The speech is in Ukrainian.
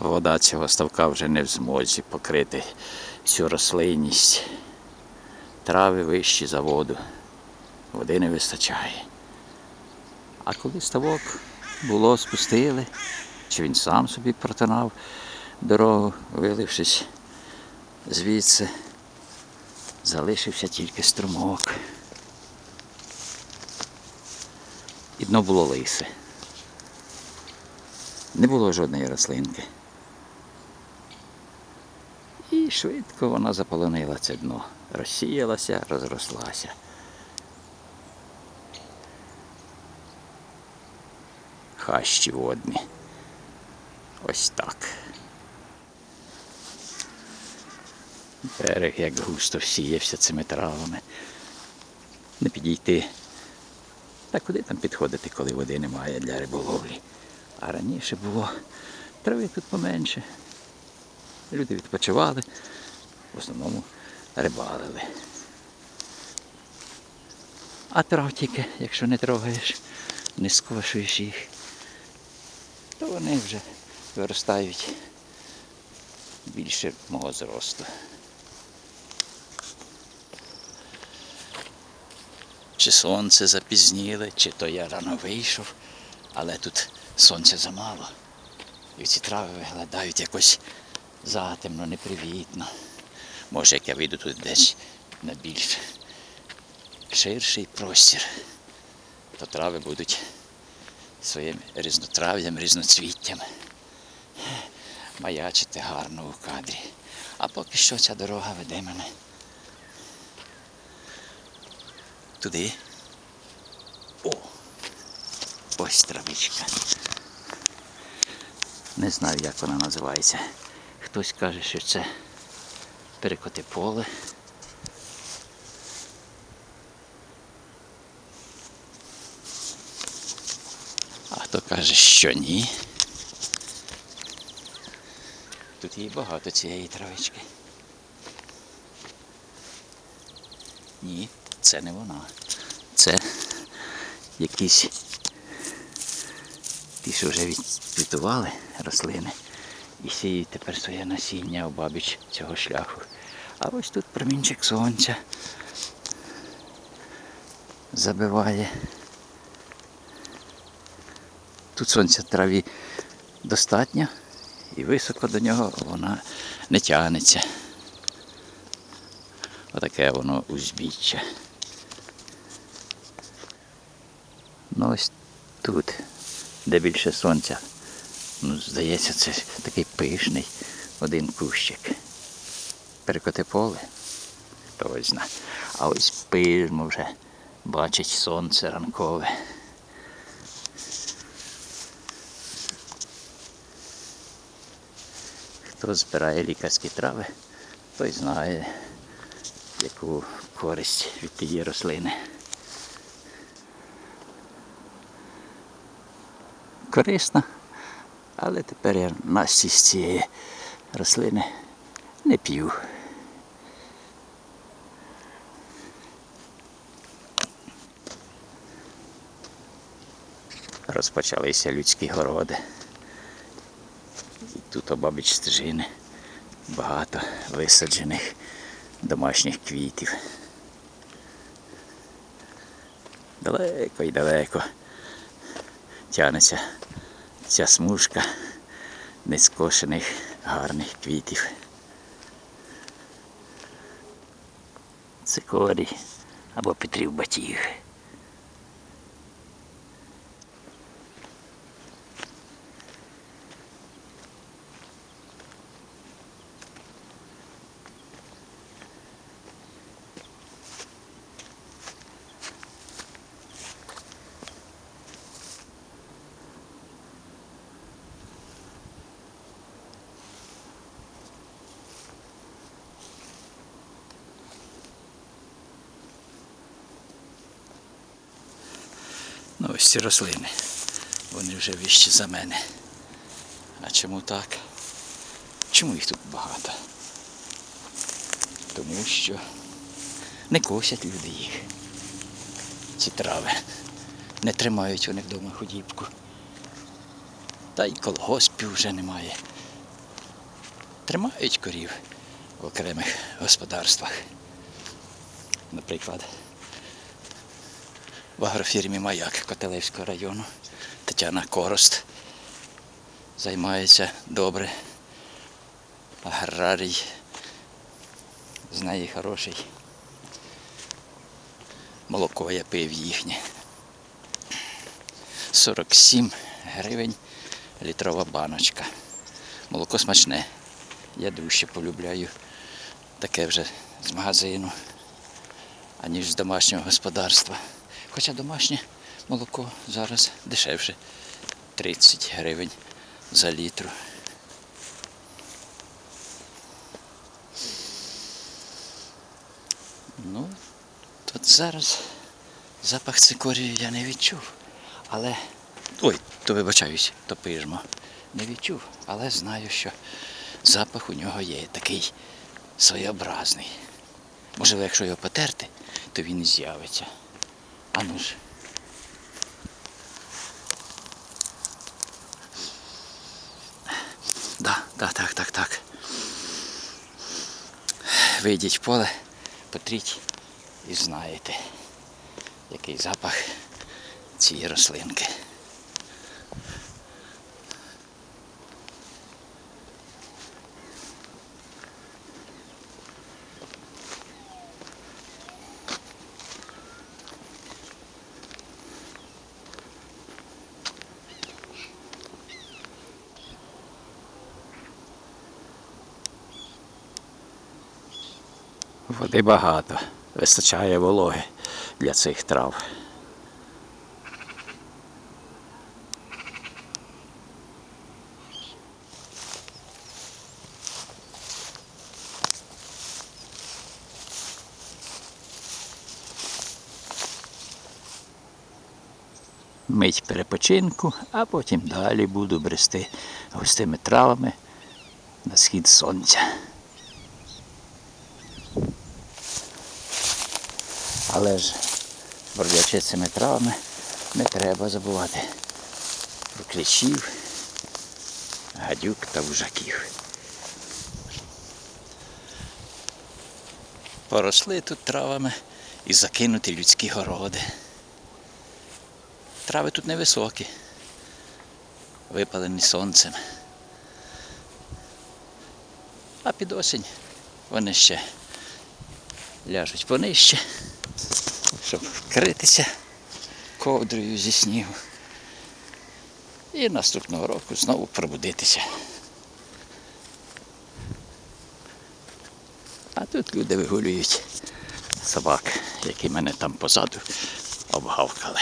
вода цього ставка вже не в змозі покрити всю рослинність. Трави вищі за воду. Води не вистачає. А коли ставок було, спустили, чи він сам собі протинав дорогу, вилившись звідси, залишився тільки струмок. І дно було лисе. Не було жодної рослинки. І швидко вона заполонила це дно. Розсіялася, розрослася. Хащі водні. Ось так. Берег як густо всіявся цими травами. Не підійти. Та куди там підходити, коли води немає для риболовлі? А раніше було трави тут поменше. Люди відпочивали, в основному рибалили. А трав тільки, якщо не трогаєш, не скошуєш їх, то вони вже виростають більше мого зросту. Чи сонце запізніле, чи то я рано вийшов, але тут сонця замало. І ці трави виглядають якось затемно, непривітно. Може, як я вийду тут десь на більш ширший простір, то трави будуть своїм різнотрав'ям, різноцвіттям маячити гарно у кадрі. А поки що ця дорога веде мене туди. О! Ось травичка. Не знаю, як вона називається. Хтось каже, що це перекоти поле. А хто каже, що ні. Тут є багато цієї травички. Ні, це не вона. Це якісь ті, що вже відквітували рослини і сіють тепер своє насіння обабіч цього шляху. А ось тут промінчик сонця забиває. Тут сонця траві достатньо і високо до нього вона не тягнеться. Отаке воно узбіччя. Ну ось тут, де більше сонця. Ну, здається, це такий пишний один кущик. Перекоти поле, хто ось зна. А ось пильмо вже бачить сонце ранкове. Хто збирає лікарські трави, той знає, яку користь від тієї рослини. Корисна, але тепер я насті з цієї рослини не п'ю. Розпочалися людські городи. І тут обабіч стежини багато висаджених домашніх квітів. Далеко і далеко тягнеться ця смужка нескошених гарних квітів. Цикорій або Петрів батіг. Ну ось ці рослини. Вони вже вищі за мене. А чому так? Чому їх тут багато? Тому що не косять люди їх. Ці трави. Не тримають вони вдома худібку. Та й колгоспів вже немає. тримають корів в окремих господарствах. Наприклад, в агрофірмі Маяк Котелевського району Тетяна Корост займається добре. Аграрій з неї хороший. Молоко я пив їхнє. 47 гривень літрова баночка. Молоко смачне. Я дужче полюбляю таке вже з магазину, аніж з домашнього господарства. Хоча домашнє молоко зараз дешевше 30 гривень за літру. Ну, тут зараз запах цикорію я не відчув. Але. Ой, то вибачаюсь, то пижмо. Не відчув, але знаю, що запах у нього є такий своєобразний. Можливо, якщо його потерти, то він з'явиться. А ну. Да, да, так, так, так. Вийдіть в поле, потріть і знаєте, який запах цієї рослинки. Води багато, вистачає вологи для цих трав. Мить перепочинку, а потім далі буду брести густими травами на схід сонця. Але ж, бродячи цими травами, не треба забувати про кліщів, гадюк та вужаків. Поросли тут травами і закинуті людські городи. Трави тут невисокі, випалені сонцем. А під осінь вони ще ляжуть понижче, щоб вкритися ковдрою зі снігу. І наступного року знову пробудитися. А тут люди вигулюють собак, які мене там позаду обгавкали.